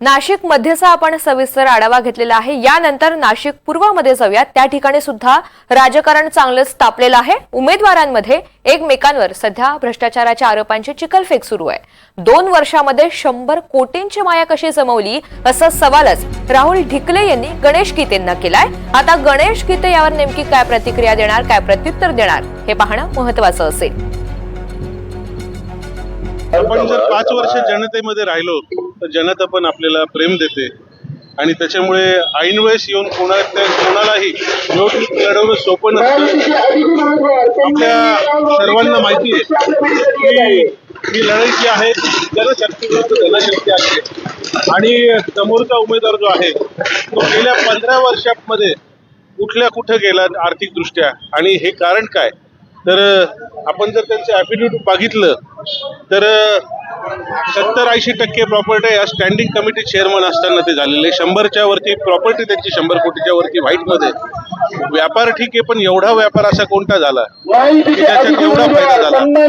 नाशिक मध्येचा आपण सविस्तर आढावा घेतलेला आहे. यानंतर नाशिक पूर्वामध्ये जाऊयात. त्या ठिकाणी सुद्धा राजकारण चांगलंच तापलेलं आहे. उमेदवारांमध्ये एकमेकांवर सध्या भ्रष्टाचाराच्या आरोपांची चिकलफेक सुरू आहे. दोन वर्षामध्ये शंभर कोटींची माया कशी जमवली असा सवालच राहुल ढिकले यांनी गणेश गीतेंना केलाय. आता गणेश गीते यावर नेमकी काय प्रतिक्रिया देणार काय प्रत्युत्तर देणार हे पाहणं महत्वाचं असेल. आपण जर पाच वर्ष जनतेमध्ये राहिलो तर जनता पण आपल्याला प्रेम देते. आणि त्याच्यामुळे ऐन येऊन कोणा त्या- कोणालाही निवडणूक लढवणं सोपं नसतं. आपल्या सर्वांना माहिती आहे की ही लढाई जी आहे जनशक्ती विरुद्ध आहे. आणि समोरचा उमेदवार जो आहे तो गेल्या पंधरा वर्षामध्ये कुठल्या कुठं गेला आर्थिक दृष्ट्या आणि हे कारण काय? तर आपण जर त्यांचं ॲफिडेव्हिट बघितलं तर सत्तर ऐंशी टक्के प्रॉपर्टी या स्टँडिंग कमिटी चेअरमन असताना ते झालेले. शंभरच्या वरती प्रॉपर्टी त्यांची शंभर कोटीच्या वरती व्हाईटमध्ये व्यापार ठीक आहे पण एवढा व्यापार असा कोणता झाला? की ज्याच्यात एवढा फायदा झाला.